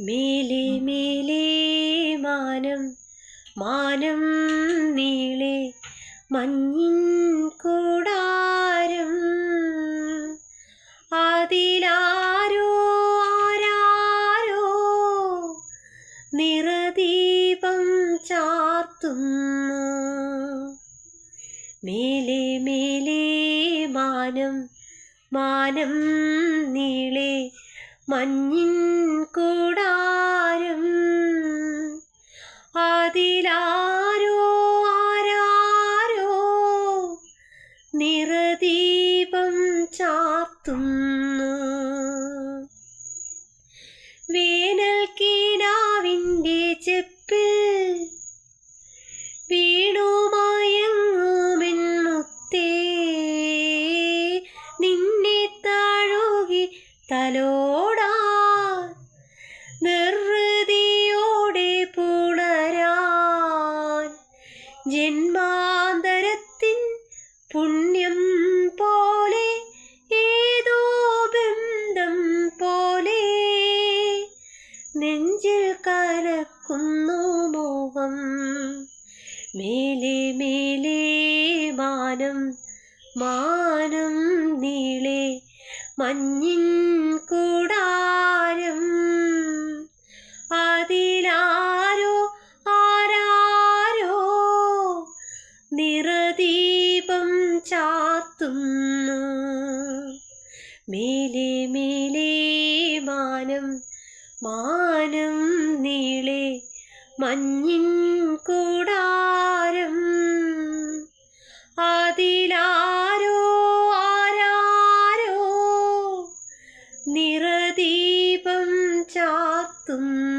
മേലെ മേലെ മാനം മാനം നീളെ മഞ്ഞിൻ കൂടാരം. അതിലാരോ ആരാരോ നിറദീപം ചാർത്തുന്നു. മേലെ മേലെ മാനം മാനം നീളെ മഞ്ഞിൻ കൂടാരം. അതിലാരോ ആരാരോ നിറദീപം ചാർത്തുന്നു പുണ്യം പോലെ ഏതോ ബന്ധം പോലെ. നെഞ്ചിൽ കലക്കുന്നു മോഹം മേലെ മേലെ മാനം മാനം നീളെ മഞ്ഞിൻ കൂടാരം. ചാർത്തുന്നു മേലെ മേലെ മാനം മാനം നീളെ മഞ്ഞിൻ കൂടാരം. അതിലാരോ ആരാരോ നിറദീപം ചാർത്തുന്നു.